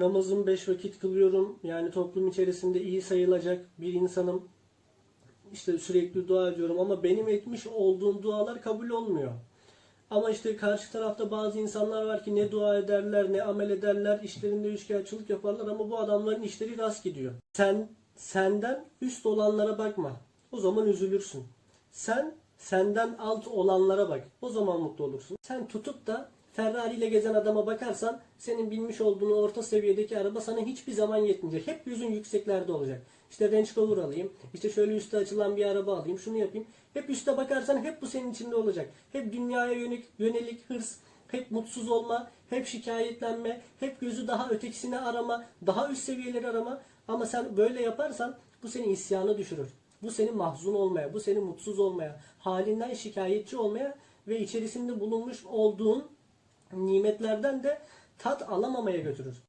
namazımı beş vakit kılıyorum. Yani toplum içerisinde iyi sayılacak bir insanım. İşte sürekli dua ediyorum ama benim etmiş olduğum dualar kabul olmuyor. Ama işte karşı tarafta bazı insanlar var ki ne dua ederler ne amel ederler işlerinde üçkağıtçılık yaparlar ama bu adamların işleri rast gidiyor. Sen senden üst olanlara bakma. O zaman üzülürsün. Sen senden alt olanlara bak. O zaman mutlu olursun. Sen tutup da Ferrari ile gezen adama bakarsan senin bilmiş olduğun orta seviyedeki araba sana hiçbir zaman yetmeyecek. Hep yüzün yükseklerde olacak. İşte Range Rover alayım. işte şöyle üstü açılan bir araba alayım. Şunu yapayım. Hep üste bakarsan hep bu senin içinde olacak. Hep dünyaya yönelik, yönelik hırs, hep mutsuz olma, hep şikayetlenme, hep gözü daha ötekisine arama, daha üst seviyeleri arama. Ama sen böyle yaparsan bu seni isyana düşürür. Bu seni mahzun olmaya, bu seni mutsuz olmaya, halinden şikayetçi olmaya ve içerisinde bulunmuş olduğun nimetlerden de tat alamamaya götürür.